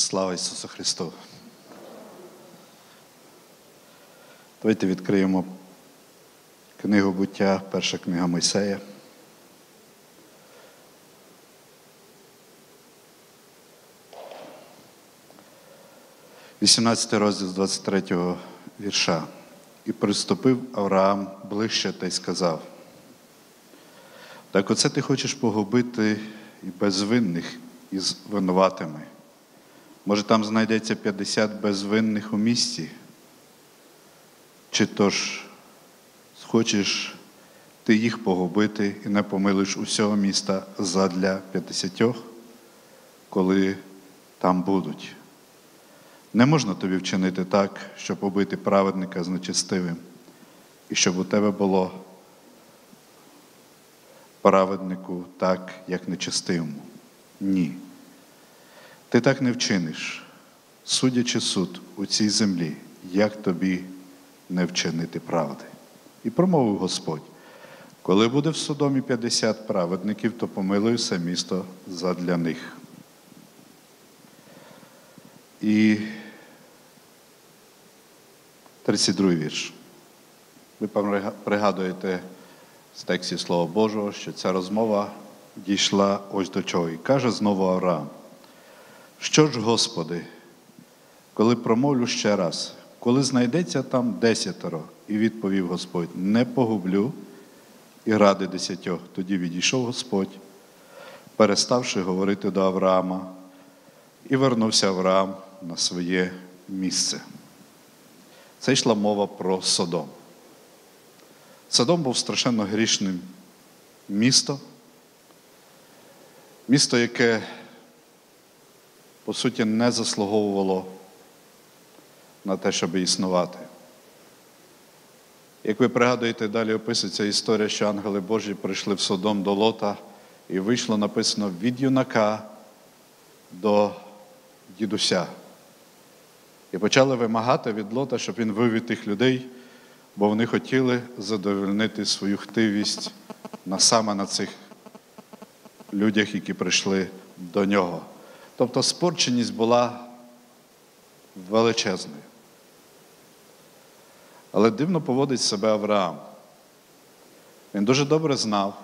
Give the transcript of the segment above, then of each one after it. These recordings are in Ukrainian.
Слава Ісусу Христу! Давайте відкриємо книгу буття, перша книга Мойсея. Вісімнадцятий розділ з 23 вірша. І приступив Авраам ближче та й сказав: Так оце ти хочеш погубити і безвинних із винуватими. Може, там знайдеться 50 безвинних у місті? Чи то ж хочеш ти їх погубити і не помилиш усього міста задля 50, коли там будуть? Не можна тобі вчинити так, щоб побити праведника з нечестивим, і щоб у тебе було праведнику так, як нечестивому. Ні. Ти так не вчиниш, судячи суд у цій землі, як тобі не вчинити правди. І промовив Господь: коли буде в Содомі 50 праведників, то помилуй все місто задля них. І 32 вірш. Ви пригадуєте з текстів Слова Божого, що ця розмова дійшла ось до чого. І каже знову Авраам. Що ж, Господи, коли промовлю ще раз, коли знайдеться там десятеро, і відповів Господь, не погублю і ради десятьох. Тоді відійшов Господь, переставши говорити до Авраама, і вернувся Авраам на своє місце. Це йшла мова про Содом. Содом був страшенно грішним місто, місто, яке по суті, не заслуговувало на те, щоб існувати. Як ви пригадуєте, далі описується історія, що ангели Божі прийшли в Содом до Лота, і вийшло написано від юнака до дідуся. І почали вимагати від Лота, щоб він вивів тих людей, бо вони хотіли задовольнити свою хтивість саме на цих людях, які прийшли до нього. Тобто спорченість була величезною. Але дивно поводить себе Авраам. Він дуже добре знав,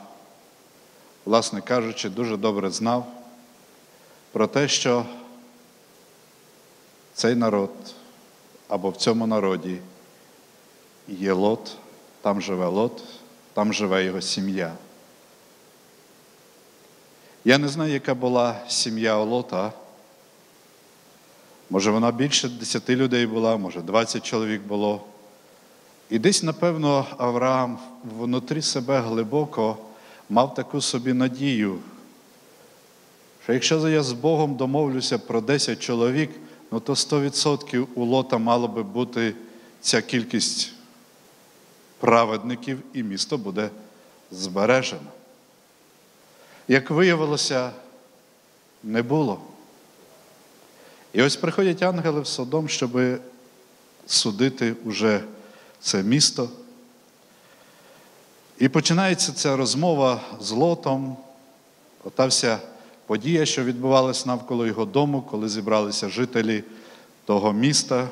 власне кажучи, дуже добре знав про те, що цей народ або в цьому народі є лот, там живе лот, там живе його сім'я. Я не знаю, яка була сім'я Олота. Може, вона більше 10 людей була, може 20 чоловік було. І десь, напевно, Авраам внутрі себе глибоко мав таку собі надію, що якщо я з Богом домовлюся про 10 чоловік, ну то 100% у лота мало би бути ця кількість праведників, і місто буде збережено. Як виявилося, не було. І ось приходять ангели в Содом, щоб судити уже це місто. І починається ця розмова з лотом, ота вся подія, що відбувалася навколо його дому, коли зібралися жителі того міста.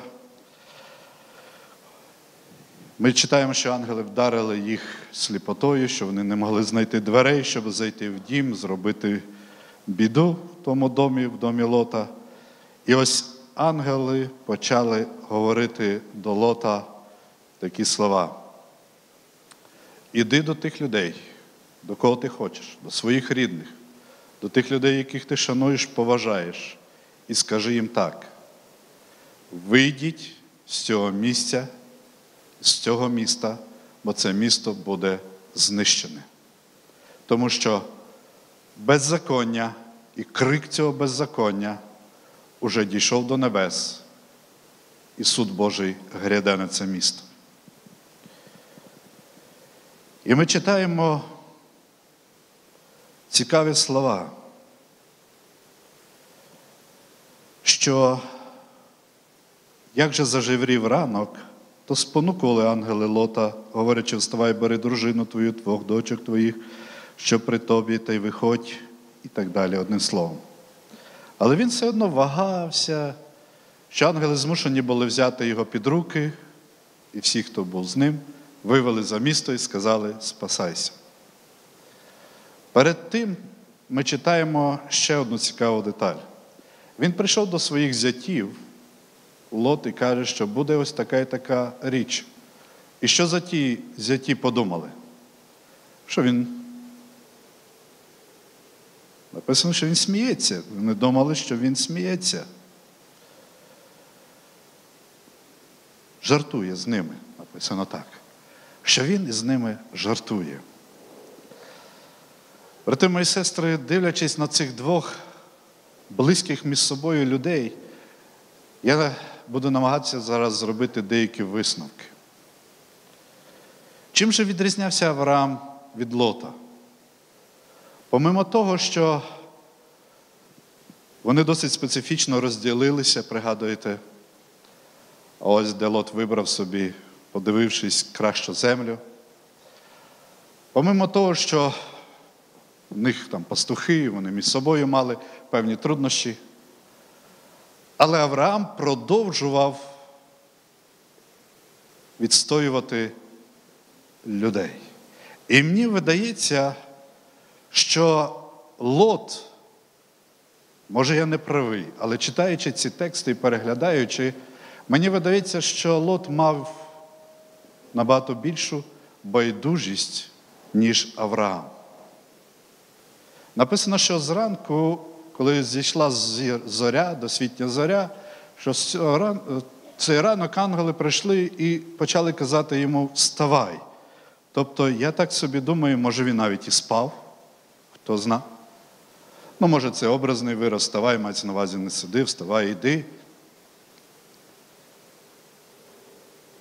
Ми читаємо, що ангели вдарили їх сліпотою, що вони не могли знайти дверей, щоб зайти в дім, зробити біду в тому домі, в домі Лота. І ось ангели почали говорити до Лота такі слова. Іди до тих людей, до кого ти хочеш, до своїх рідних, до тих людей, яких ти шануєш, поважаєш, і скажи їм так: вийдіть з цього місця з цього міста, бо це місто буде знищене. Тому що беззаконня і крик цього беззаконня уже дійшов до небес, і суд Божий гряде на це місто. І ми читаємо цікаві слова, що як же заживрів ранок, то спонукували ангели Лота, говорячи, вставай, бери дружину твою, двох дочок твоїх, що при тобі, та й виходь, і так далі, одним словом. Але він все одно вагався, що ангели змушені були взяти його під руки, і всі, хто був з ним, вивели за місто і сказали спасайся. Перед тим ми читаємо ще одну цікаву деталь. Він прийшов до своїх зятів, Лот, і каже, що буде ось така і така річ. І що за ті зяті подумали? Що він. Написано, що він сміється. Вони думали, що він сміється. Жартує з ними. Написано так. Що він із ними жартує. Брати мої сестри, дивлячись на цих двох близьких між собою людей, я буду намагатися зараз зробити деякі висновки. Чим же відрізнявся Авраам від Лота? Помимо того, що вони досить специфічно розділилися, пригадуєте, ось де Лот вибрав собі, подивившись кращу землю. Помимо того, що в них там пастухи, вони між собою мали певні труднощі. Але Авраам продовжував відстоювати людей. І мені видається, що Лот, може я не правий, але читаючи ці тексти і переглядаючи, мені видається, що Лот мав набагато більшу байдужість, ніж Авраам. Написано, що зранку, коли зійшла зоря, досвітня зоря, що цей ранок ангели прийшли і почали казати йому Вставай. Тобто, я так собі думаю, може він навіть і спав, хто зна. Ну, може, це образний вираз, вставай, мається на увазі не сиди, вставай, йди.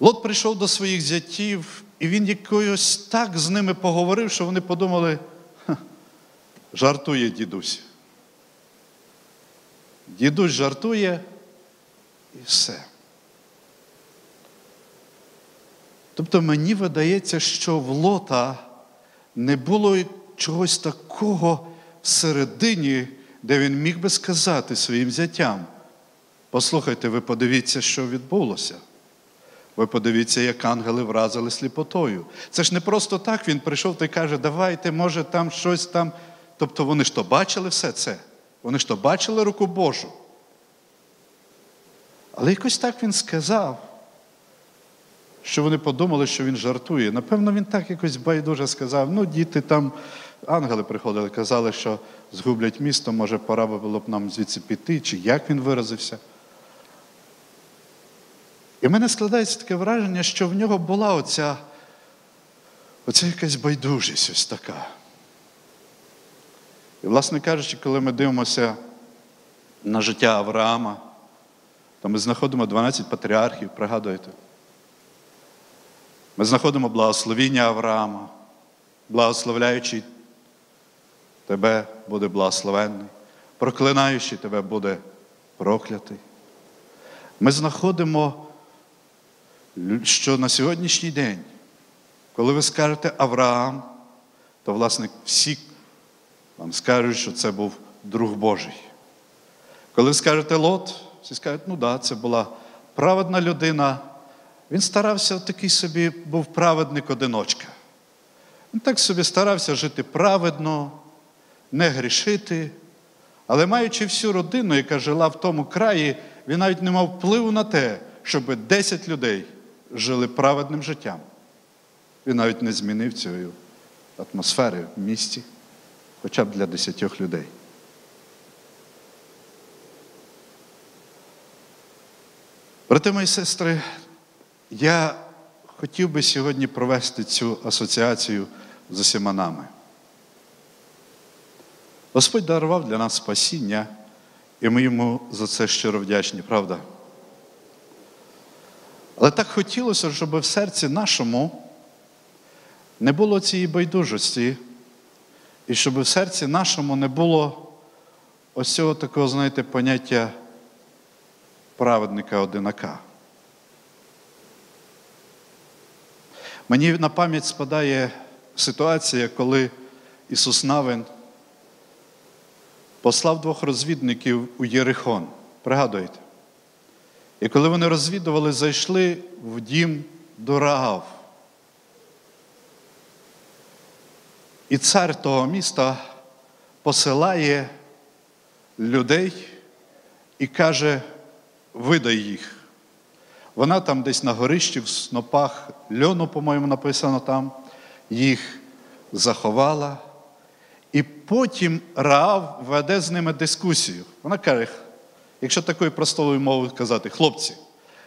Лот прийшов до своїх зятів, і він якось так з ними поговорив, що вони подумали, жартує дідусь. Дідусь жартує і все. Тобто мені видається, що в лота не було чогось такого всередині, де він міг би сказати своїм зятям. Послухайте, ви подивіться, що відбулося. Ви подивіться, як ангели вразили сліпотою. Це ж не просто так він прийшов та й каже, давайте, може, там щось там. Тобто вони ж то бачили все це. Вони то бачили руку Божу. Але якось так він сказав, що вони подумали, що він жартує. Напевно, він так якось байдуже сказав: ну, діти там, ангели приходили, казали, що згублять місто, може, пора було б нам звідси піти, чи як він виразився. І в мене складається таке враження, що в нього була оця, оця якась байдужість ось така. І, власне кажучи, коли ми дивимося на життя Авраама, то ми знаходимо 12 патріархів, пригадуєте? Ми знаходимо благословіння Авраама, благословляючи тебе буде благословенний, проклинаючи тебе буде проклятий. Ми знаходимо, що на сьогоднішній день, коли ви скажете Авраам, то, власне, всі вам скажуть, що це був друг Божий. Коли скажете Лот, всі скажуть, ну да, це була праведна людина. Він старався такий собі, був праведник-одиночка. Він так собі старався жити праведно, не грішити. Але маючи всю родину, яка жила в тому краї, він навіть не мав впливу на те, щоб 10 людей жили праведним життям. Він навіть не змінив цієї атмосфери в місті хоча б для десятьох людей. Брати мої сестри, я хотів би сьогодні провести цю асоціацію з усіма нами. Господь дарував для нас спасіння, і ми йому за це щиро вдячні, правда? Але так хотілося, щоб в серці нашому не було цієї байдужості. І щоб в серці нашому не було ось цього такого, знаєте, поняття праведника одинака. Мені на пам'ять спадає ситуація, коли Ісус Навин послав двох розвідників у Єрихон. Пригадуєте? І коли вони розвідували, зайшли в дім до Раав. І цар того міста посилає людей і каже, видай їх. Вона там десь на горищі, в снопах льону, по-моєму, написано там, їх заховала. І потім Раав веде з ними дискусію. Вона каже, якщо такою простою мовою казати, хлопці,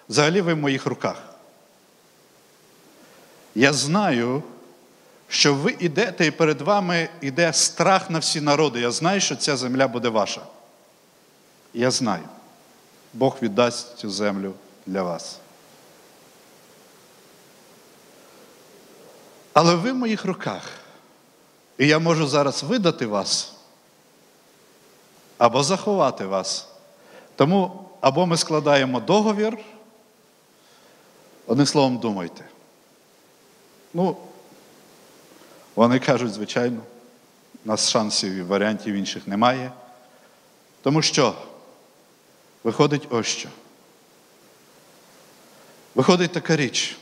взагалі ви в моїх руках. Я знаю, що ви йдете і перед вами йде страх на всі народи. Я знаю, що ця земля буде ваша. Я знаю. Бог віддасть цю землю для вас. Але ви в моїх руках. І я можу зараз видати вас або заховати вас. Тому або ми складаємо договір, одним словом, думайте. Ну, вони кажуть, звичайно, у нас шансів і варіантів інших немає. Тому що виходить ось що. Виходить така річ.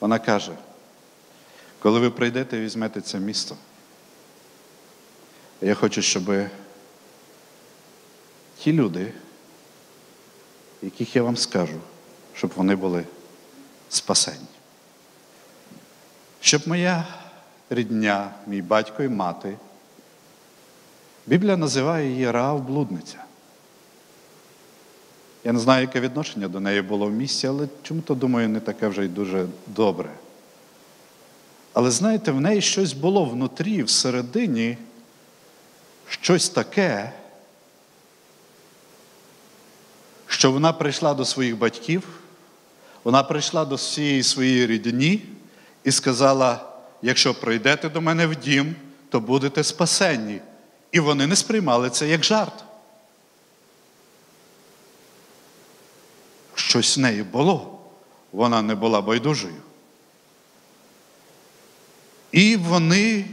Вона каже, коли ви прийдете і візьмете це місто, я хочу, щоб ті люди, яких я вам скажу, щоб вони були спасені. Щоб моя рідня, мій батько і мати, Біблія називає її Раав блудниця. Я не знаю, яке відношення до неї було в місті, але чому-то, думаю, не таке вже й дуже добре. Але знаєте, в неї щось було внутрі, всередині, щось таке, що вона прийшла до своїх батьків, вона прийшла до всієї своєї рідні і сказала: якщо прийдете до мене в дім, то будете спасенні. І вони не сприймали це як жарт. Щось в неї було, вона не була байдужою. І вони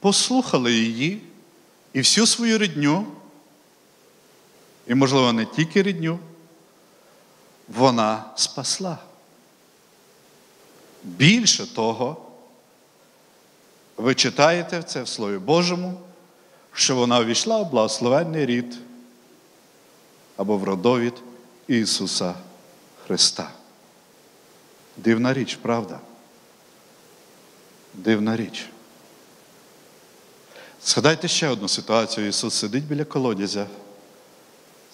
послухали її і всю свою рідню, і, можливо, не тільки рідню, вона спасла. Більше того, ви читаєте це в Слові Божому, що вона увійшла в благословенний рід або в родовід Ісуса Христа. Дивна річ, правда? Дивна річ. Згадайте ще одну ситуацію. Ісус сидить біля колодязя,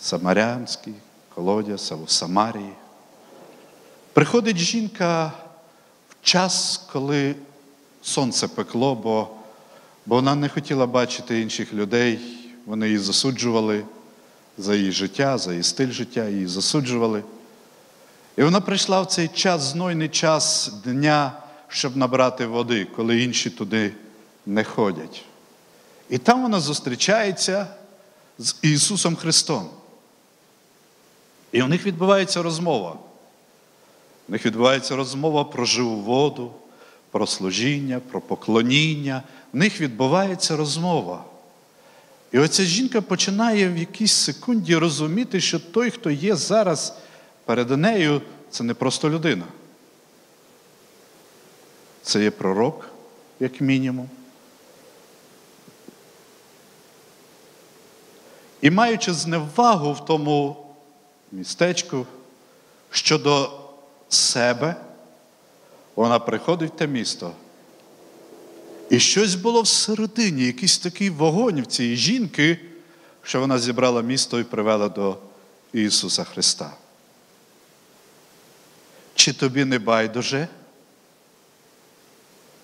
Самарянський колодязь або в Самарії. Приходить жінка час, коли сонце пекло, бо, бо вона не хотіла бачити інших людей, вони її засуджували за її життя, за її стиль життя, її засуджували. І вона прийшла в цей час, знойний час дня, щоб набрати води, коли інші туди не ходять. І там вона зустрічається з Ісусом Христом. І у них відбувається розмова. У них відбувається розмова про живу воду, про служіння, про поклоніння. В них відбувається розмова. І оця жінка починає в якійсь секунді розуміти, що той, хто є зараз перед нею, це не просто людина. Це є пророк, як мінімум. І маючи зневагу в тому містечку щодо себе, вона приходить в те місто. І щось було всередині, якийсь такий вогонь в цієї жінки, що вона зібрала місто і привела до Ісуса Христа. Чи тобі не байдуже?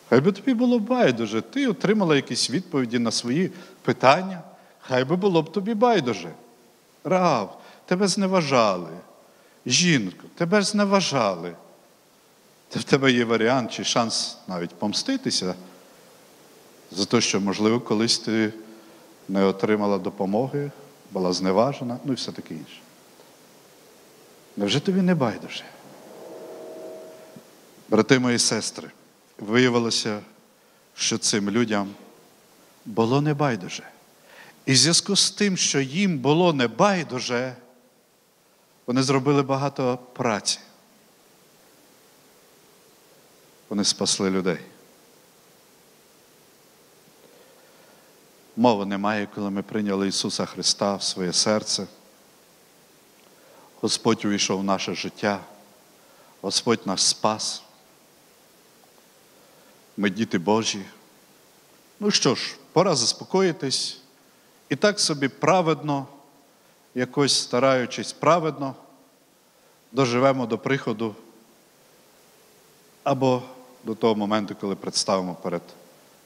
Хай би тобі було байдуже, ти отримала якісь відповіді на свої питання, хай би було б тобі байдуже. Рав, тебе зневажали. Жінку, тебе ж зневажали. В тебе є варіант чи шанс навіть помститися за те, що, можливо, колись ти не отримала допомоги, була зневажена, ну і все таке інше. Невже тобі не байдуже? Брати мої сестри, виявилося, що цим людям було небайдуже. І в зв'язку з тим, що їм було небайдуже, вони зробили багато праці. Вони спасли людей. Мови немає, коли ми прийняли Ісуса Христа в своє серце. Господь увійшов в наше життя, Господь нас спас. Ми діти Божі. Ну що ж, пора заспокоїтись і так собі праведно, якось стараючись праведно, доживемо до приходу або до того моменту, коли представимо перед,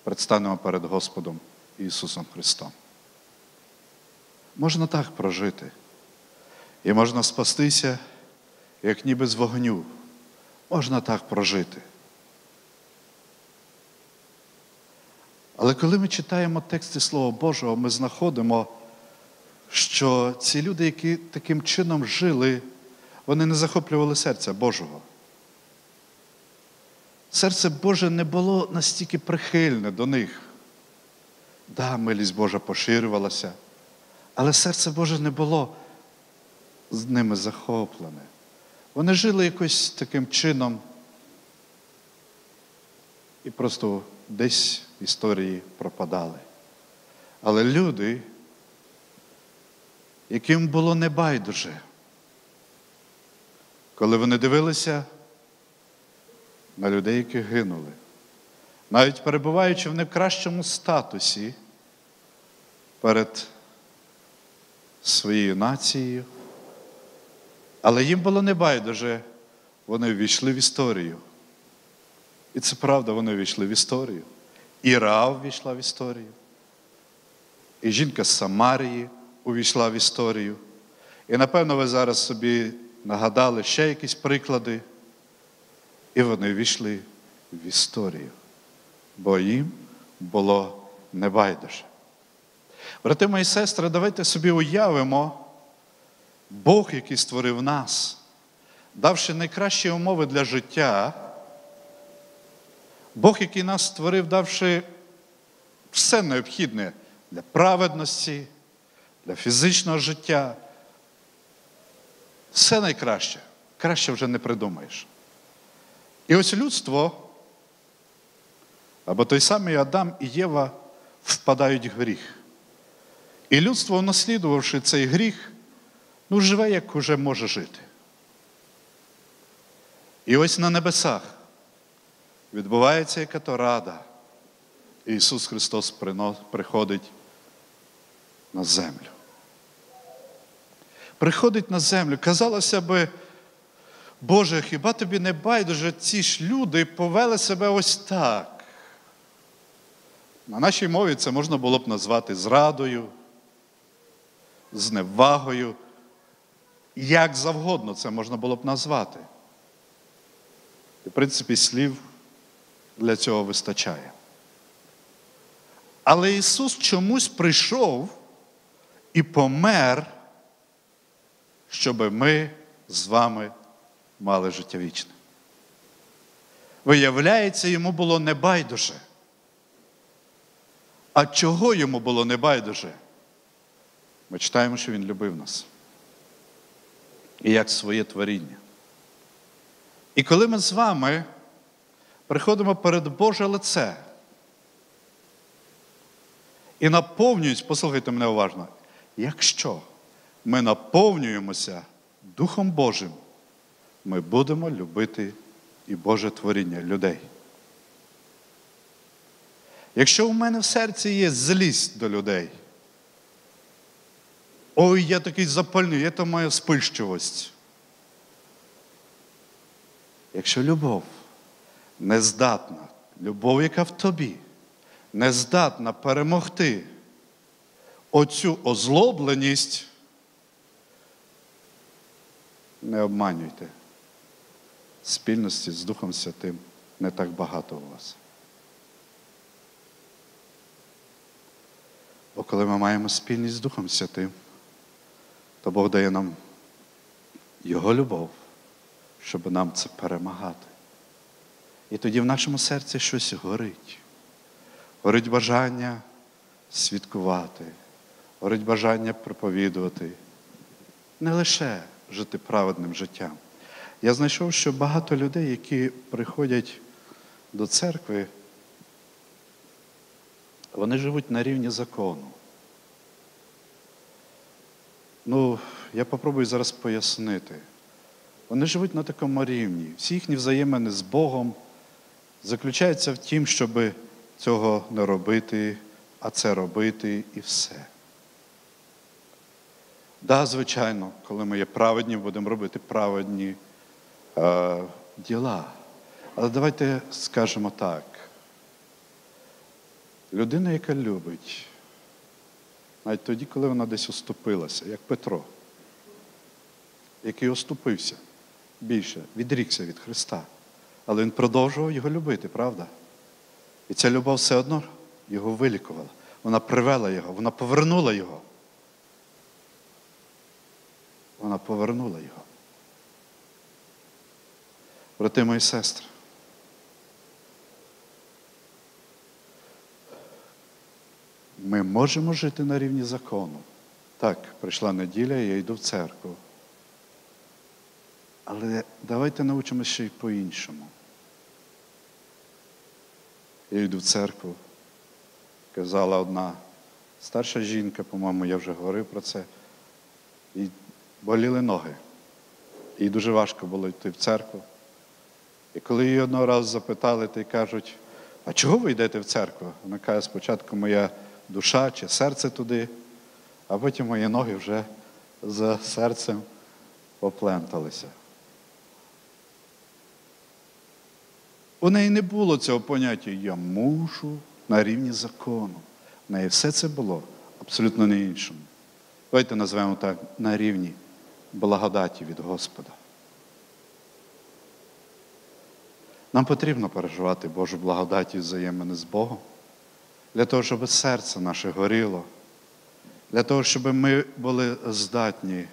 предстанемо перед Господом Ісусом Христом. Можна так прожити. І можна спастися, як ніби з вогню. Можна так прожити. Але коли ми читаємо тексти Слова Божого, ми знаходимо, що ці люди, які таким чином жили, вони не захоплювали серця Божого. Серце Боже не було настільки прихильне до них. Да, милість Божа поширювалася, але серце Боже не було з ними захоплене. Вони жили якось таким чином і просто десь в історії пропадали. Але люди, яким було небайдуже, коли вони дивилися на людей, які гинули, навіть перебуваючи в найкращому статусі перед своєю нацією, але їм було небайдуже, вони ввійшли в історію. І це правда, вони ввійшли в історію. І Раав війшла в історію. І жінка з Самарії увійшла в історію. І напевно ви зараз собі нагадали ще якісь приклади. І вони війшли в історію, бо їм було небайдуже. Брати мої сестри, давайте собі уявимо, Бог, який створив нас, давши найкращі умови для життя, Бог, який нас створив, давши все необхідне для праведності, для фізичного життя. Все найкраще. Краще вже не придумаєш. І ось людство, або той самий Адам і Єва впадають в гріх. І людство, унаслідувавши цей гріх, ну, живе, як уже може жити. І ось на небесах відбувається яка то рада. Ісус Христос приходить на землю. Приходить на землю. Казалося би, Боже, хіба тобі не байдуже ці ж люди повели себе ось так? На нашій мові це можна було б назвати зрадою, зневагою. Як завгодно це можна було б назвати. І, в принципі, слів для цього вистачає. Але Ісус чомусь прийшов і помер, щоб ми з вами мали життя вічне. Виявляється, йому було небайдуже. А чого йому було небайдуже? Ми читаємо, що він любив нас. І як своє творіння. І коли ми з вами приходимо перед Боже лице і наповнюємось, послухайте мене уважно, якщо ми наповнюємося Духом Божим, ми будемо любити і Боже творіння людей. Якщо у мене в серці є злість до людей, ой, я такий запальний, це моя спильщивость. Якщо любов не здатна, любов, яка в тобі, не здатна перемогти оцю озлобленість, не обманюйте. Спільності з Духом Святим не так багато у вас. Бо коли ми маємо спільність з Духом Святим, то Бог дає нам Його любов, щоб нам це перемагати. І тоді в нашому серці щось горить. Горить бажання свідкувати, горить бажання проповідувати, не лише жити праведним життям. Я знайшов, що багато людей, які приходять до церкви, вони живуть на рівні закону. Ну, я попробую зараз пояснити. Вони живуть на такому рівні. Всі їхні взаємини з Богом заключаються в тім, щоб цього не робити, а це робити і все. Да, звичайно, коли ми є праведні, будемо робити праведні е, діла. Але давайте скажемо так. Людина, яка любить, навіть тоді, коли вона десь оступилася, як Петро, який оступився більше, відрікся від Христа. Але він продовжував його любити, правда? І ця любов все одно його вилікувала. Вона привела його, вона повернула його. Вона повернула його. Брати мої сестри. Ми можемо жити на рівні закону. Так, прийшла неділя, я йду в церкву. Але давайте навчимося ще й по-іншому. Я йду в церкву. Казала одна старша жінка, по-моєму, я вже говорив про це. І боліли ноги. Їй дуже важко було йти в церкву. І коли її одного разу запитали, то й кажуть, а чого ви йдете в церкву? Вона каже, спочатку моя душа чи серце туди, а потім мої ноги вже за серцем попленталися. У неї не було цього поняття я мушу на рівні закону. У неї все це було абсолютно не іншому. Давайте назвемо так на рівні благодаті від Господа. Нам потрібно переживати Божу благодаті і взаємини з Богом, для того, щоб серце наше горіло, для того, щоб ми були здатні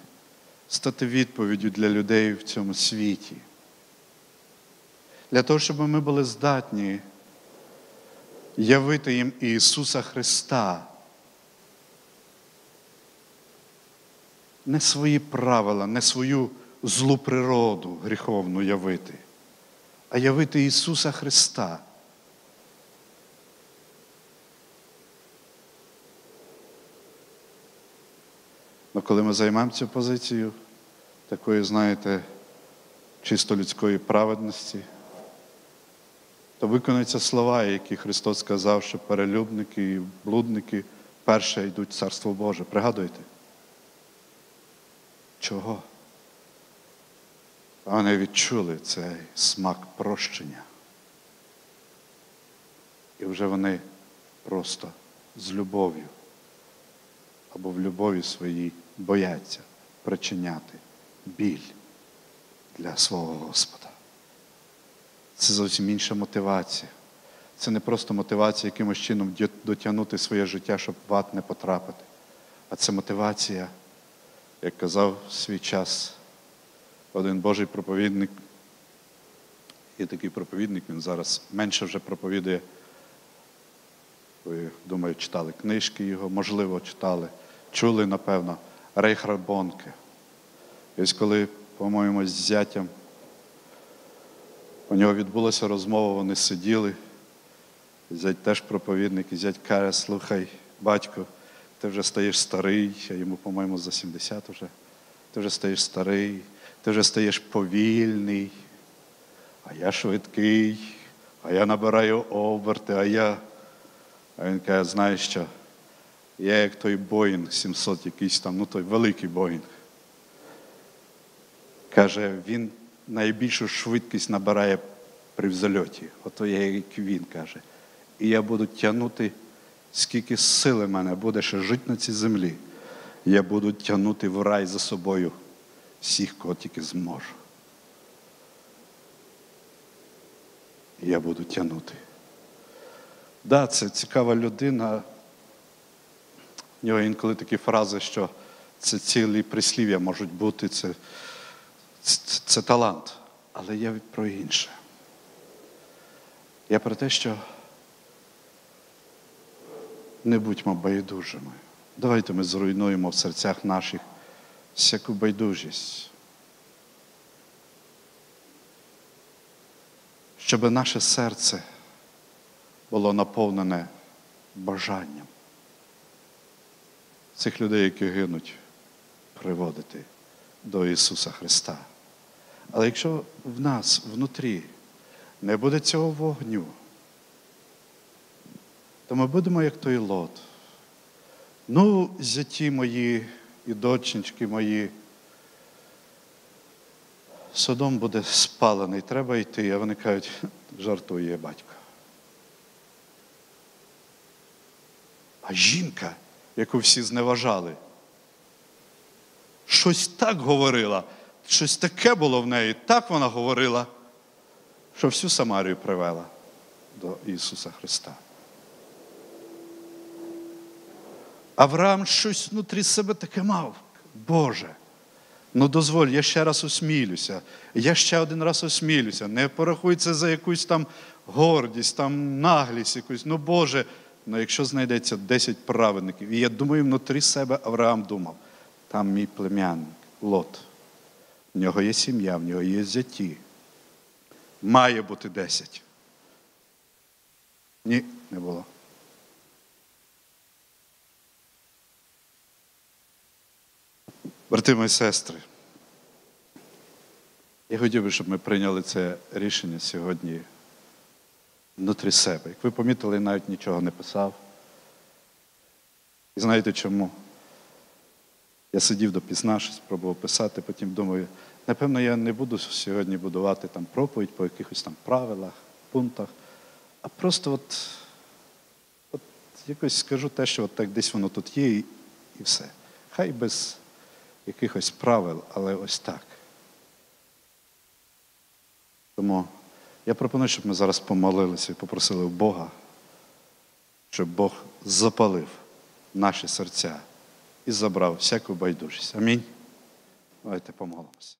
стати відповіддю для людей в цьому світі. Для того, щоб ми були здатні явити їм Ісуса Христа. Не свої правила, не свою злу природу гріховну явити, а явити Ісуса Христа. Но коли ми займемо цю позицію, такої, знаєте, чисто людської праведності, то виконуються слова, які Христос сказав, що перелюбники і блудники перше йдуть в Царство Боже. Пригадуйте? Чого? Вони відчули цей смак прощення. І вже вони просто з любов'ю або в любові своїй бояться причиняти біль для свого Господа. Це зовсім інша мотивація. Це не просто мотивація якимось чином дотягнути своє життя, щоб в ад не потрапити. А це мотивація, як казав свій час один Божий проповідник. І такий проповідник, він зараз менше вже проповідує. Ви, думаю, читали книжки його, можливо, читали, чули, напевно, Рейхра Бонке. Ось коли, по-моєму, з зятям у нього відбулася розмова, вони сиділи. Зять теж проповідник, і зять каже, слухай, батько, ти вже стаєш старий, а йому, по-моєму, за 70 вже. Ти вже стаєш старий, ти вже стаєш повільний, а я швидкий, а я набираю оберти, а я. А він каже, знаєш що? Я як той Боїнг 700 якийсь там, ну той великий Боїнг. Каже, він найбільшу швидкість набирає при взольоті. Ото я, як він каже. І я буду тягнути, скільки сили мене буде ще жити на цій землі. Я буду тягнути в рай за собою всіх, кого тільки зможу. Я буду тягнути. Да, це цікава людина. У нього інколи такі фрази, що це цілі прислів'я можуть бути. це це, це талант, але я про інше. Я про те, що Не будьмо байдужими. Давайте ми зруйнуємо в серцях наших всяку байдужість. Щоб наше серце було наповнене бажанням цих людей, які гинуть, приводити до Ісуса Христа. Але якщо в нас внутрі не буде цього вогню, то ми будемо як той лот. Ну, зяті мої і доченьки мої. Содом буде спалений, треба йти, а вони кажуть, жартує батько. А жінка, яку всі зневажали, щось так говорила, щось таке було в неї, так вона говорила, що всю Самарію привела до Ісуса Христа. Авраам щось внутрі себе таке мав. Боже, ну дозволь, я ще раз осмілюся, я ще один раз осмілюся. Не порахуй це за якусь там гордість, там наглість якусь. Ну Боже, ну якщо знайдеться 10 праведників, і я думаю, внутрі себе Авраам думав, там мій племянник, Лот. В нього є сім'я, в нього є зяті. Має бути 10. Ні, не було. Брати мої сестри, я хотів би, щоб ми прийняли це рішення сьогодні внутрі себе. Як ви помітили, я навіть нічого не писав. І знаєте чому? Я сидів допізна, щось спробував писати, потім думаю, напевно, я не буду сьогодні будувати там проповідь по якихось там правилах, пунктах, а просто от, от якось скажу те, що от так десь воно тут є, і, і все. Хай без якихось правил, але ось так. Тому я пропоную, щоб ми зараз помолилися і попросили в Бога, щоб Бог запалив наші серця і забрав всяку байдужість. Амінь. Давайте помолимося.